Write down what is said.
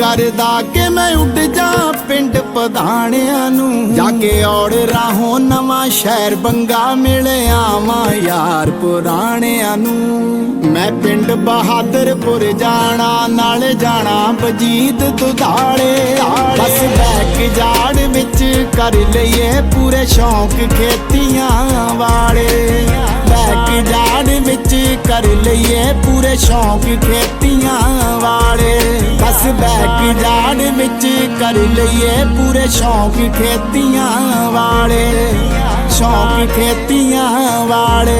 ਕਰਦਾ ਕਿ ਮੈਂ ਉੱਡ ਜਾ ਪਿੰਡ ਪਧਾਣਿਆਂ ਨੂੰ। ਜਾ ਕੇ ਔੜ ਰਾਹੋਂ ਨਵਾਂ ਸ਼ਹਿਰ ਬੰਗਾ ਮਿਲਿਆ ਵਾਂ ਯਾਰ ਪੁਰਾਣਿਆਂ ਨੂੰ। ਮੈਂ ਪਿੰਡ ਬਹਾਦਰਪੁਰ ਜਾਣਾ, ਨਾਲ ਜਾਣਾ ਬਜੀਤ ਦੁਧਾਲੇ। ਬਸ ਬੈਕ ਜਾੜ ਵਿੱਚ ਕਰ ਲਈਏ ਪੂਰੇ ਸ਼ੌਂਕ ਖੇਤੀਆਂ ਵਾਲੇ। ਬੈਕ ਜਾੜ ਵਿੱਚ ਕਰ ਲਈਏ ਪੂਰੇ ਸ਼ੌਂਕ ਖੇਤੀਆਂ ਬੈਕ ਜਾੜ ਵਿੱਚ ਕਰ ਲਈਏ ਪੂਰੇ ਸ਼ੌਂਕ ਖੇਤੀਆਂ ਵਾਲੇ ਸ਼ੌਂਕ ਖੇਤੀਆਂ ਵਾਲੇ।